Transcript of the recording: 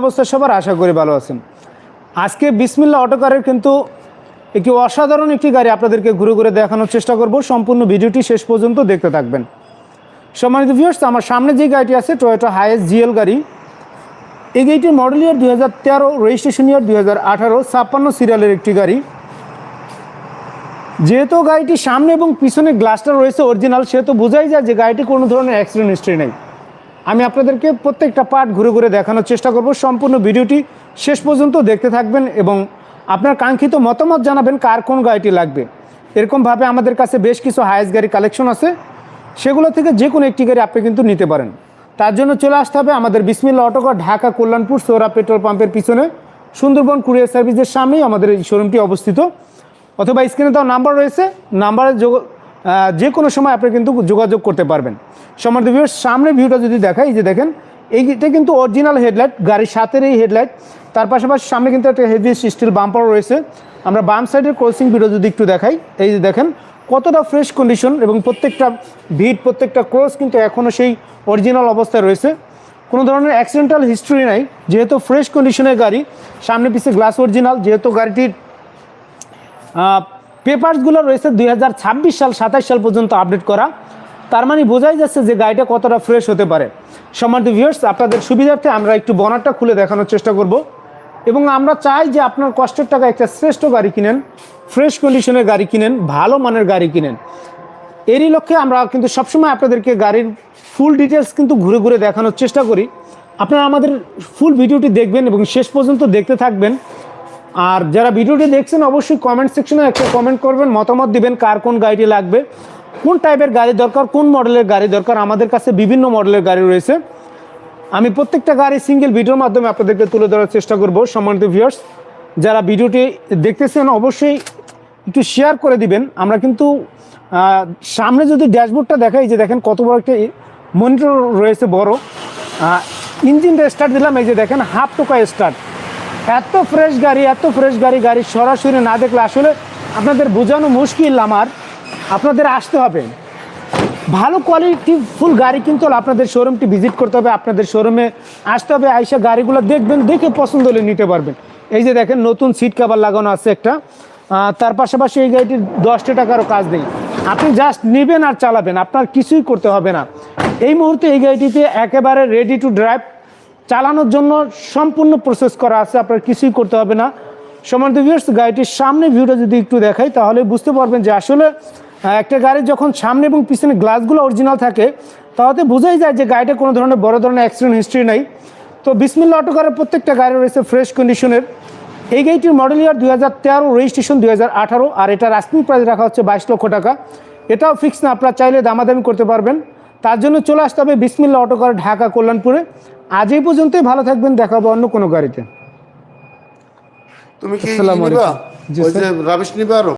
অবস্থা সবার আশা করি ভালো আছেন। আজকে বিসমিল্লা অটোকারের কিন্তু একটি অসাধারণ একটি গাড়ি আপনাদেরকে ঘুরে ঘুরে দেখানোর চেষ্টা করব। সম্পূর্ণ ভিডিওটি শেষ পর্যন্ত দেখতে থাকবেন। সম্মানিত ভিউয়ার্স আমার সামনে যে গাড়িটি আছে টয়োটা হাইয়েস্ট জিএল গাড়ি। এই গাড়িটির মডেল ইয়ার দুই হাজার তেরো রেজিস্ট্রেশন ইয়ার দুই হাজার আঠারো, ছাপ্পান্ন সিরিয়ালের একটি গাড়ি। যেহেতু গাড়িটি সামনে এবং পিছনে গ্লাসটা রয়েছে অরিজিনাল সেহেতু বোঝাই যায় যে গাড়িটি কোনো ধরনের অ্যাক্সিডেন্ট হিস্ট্রি নেই। আমি আপনাদেরকে প্রত্যেকটা পার্ট ঘুরে ঘুরে দেখানোর চেষ্টা করব। সম্পূর্ণ ভিডিওটি শেষ পর্যন্ত দেখতে থাকবেন এবং আপনার কাঙ্ক্ষিত মতামত জানাবেন কার কোন গাড়িটি লাগবে। এরকমভাবে আমাদের কাছে বেশ কিছু হায়েস্ট গাড়ি কালেকশন আছে। সেগুলো থেকে যে কোনো একটি গাড়ি আপনি কিন্তু নিতে পারেন। তার জন্য চলে আসতে হবে আমাদের বিসমিল্লা অটোকার ঢাকা, কল্যাণপুর সৌরা পেট্রোল পাম্পের পিছনে। সুন্দরবন কুরিয়ার সার্ভিসের সামনেই আমাদের এই শোরুমটি অবস্থিত। অথবা স্ক্রিনে তাও নাম্বার রয়েছে। নাম্বারে যোগ যে কোনো সময় আপনি কিন্তু যোগাযোগ করতে পারবেন। সমার্থ ভিউর সামনের ভিউটা যদি দেখাই যে দেখেন, এইটা কিন্তু অরিজিনাল হেডলাইট গাড়ির সাথের এই হেডলাইট তার পাশাপাশি সামনে কিন্তু একটা হেভি স্টিল বাম্পার রয়েছে। আমরা বাম সাইডের ক্রসিং ভিডিও যদি একটু দেখাই, এই যে দেখেন, কতটা ফ্রেশ কন্ডিশন এবং প্রত্যেকটা ভিট প্রত্যেকটা ক্রস কিন্তু এখনও সেই অরিজিনাল অবস্থায় রয়েছে। কোনো ধরনের অ্যাক্সিডেন্টাল হিস্ট্রি নাই, যেহেতু ফ্রেশ কন্ডিশনের গাড়ি, সামনে পিছিয়ে গ্লাস অরিজিনাল যেহেতু গাড়িটির পেপারসগুলো রয়েছে দুই হাজার ছাব্বিশ সাল সাতাশ সাল পর্যন্ত আপডেট করা। তার মানে বোঝাই যাচ্ছে যে গাড়িটা কতটা ফ্রেশ হতে পারে। সম্মানিত ভিউয়ার্স আপনাদের সুবিধার্থে আমরা একটু বনারটা খুলে দেখানোর চেষ্টা করব। এবং আমরা চাই যে আপনার কষ্টের টাকা একটা শ্রেষ্ঠ গাড়ি কিনেন ফ্রেশ কন্ডিশনের গাড়ি কিনেন, ভালো মানের গাড়ি কিনেন। এরই লক্ষ্যে আমরা কিন্তু সবসময় আপনাদেরকে গাড়ির ফুল ডিটেলস কিন্তু ঘুরে ঘুরে দেখানোর চেষ্টা করি। আপনারা আমাদের ফুল ভিডিওটি দেখবেন এবং শেষ পর্যন্ত দেখতে থাকবেন। আর যারা ভিডিওটি দেখছেন, অবশ্যই কমেন্ট সেকশনে একটা কমেন্ট করবেন, মতামত দিবেন, কার কোন গাড়িটি লাগবে, কোন টাইপের গাড়ি দরকার, কোন মডেলের গাড়ি দরকার, আমাদের কাছে বিভিন্ন মডেলের গাড়ি রয়েছে। আমি প্রত্যেকটা গাড়ি সিঙ্গেল ভিডিওর মাধ্যমে আপনাদেরকে তুলে ধরার চেষ্টা করব, সম্মানিত ভিউয়ার্স যারা ভিডিওটি দেখতেছেন, অবশ্যই একটু শেয়ার করে দিবেন। আমরা কিন্তু সামনে যদি ড্যাশবোর্ডটা দেখাই যে দেখেন কত বড় একটা মনিটর রয়েছে, বড়। ইঞ্জিনটা স্টার্ট দিলাম, এই যে দেখেন হাফ টোকা স্টার্ট এত ফ্রেশ গাড়ি, এত ফ্রেশ গাড়ি গাড়ি সরাসরি না দেখলে আসলে আপনাদের বোঝানো মুশকিল আমার। আপনাদের আসতে হবে। ভালো কোয়ালিটি ফুল গাড়ি কিন্তু আপনাদের শোরুমটি ভিজিট করতে হবে, আপনাদের শোরুমে আসতে হবে, আইসা গাড়িগুলো দেখবেন, দেখে পছন্দ হলে নিতে পারবেন। এই যে দেখেন, নতুন সিট কাভার লাগানো আছে একটা। তার পাশাপাশি এই গাড়িটির দশটা টাকারও কাজ নেই। আপনি জাস্ট নেবেন আর চালাবেন, আপনার কিছুই করতে হবে না। এই মুহূর্তে এই গাড়িটিতে একেবারে রেডি টু ড্রাইভ চালানোর জন্য সম্পূর্ণ প্রসেস করা আছে, আপনার কিছুই করতে হবে না। সমান্ত ভিউয়ার্স গাড়িটির সামনে ভিউটা যদি একটু দেখাই, তাহলে বুঝতে পারবেন যে আসলে একটা গাড়ির যখন সামনে এবং পিছনে গ্লাসগুলো অরিজিনাল থাকে, তাহলে বোঝাই যায় যে গাড়িটা কোনো ধরনের বড় ধরনের অ্যাক্সিডেন্ট হিস্ট্রি নাই। তো বিসমিল্লা অটোকারের প্রত্যেকটা গাড়ি রয়েছে ফ্রেশ কন্ডিশনের এই গাড়িটির মডেল ইয়ার দুই হাজার তেরো রেজিস্ট্রেশন দুই হাজার আঠারো, আর এটা আস্কিং প্রাইস রাখা হচ্ছে বাইশ লক্ষ টাকা। এটাও ফিক্স না, আপনারা চাইলে দামাদামি করতে পারবেন। তার জন্য চলে আসতে হবে বিসমিল্লা অটোকার ঢাকা কল্যাণপুরে। আজ এই পর্যন্তই ভালো থাকবেন দেখাবো অন্য কোনো গাড়িতে। তুমি কি নিবা? ওই যে রাবিশ নিবা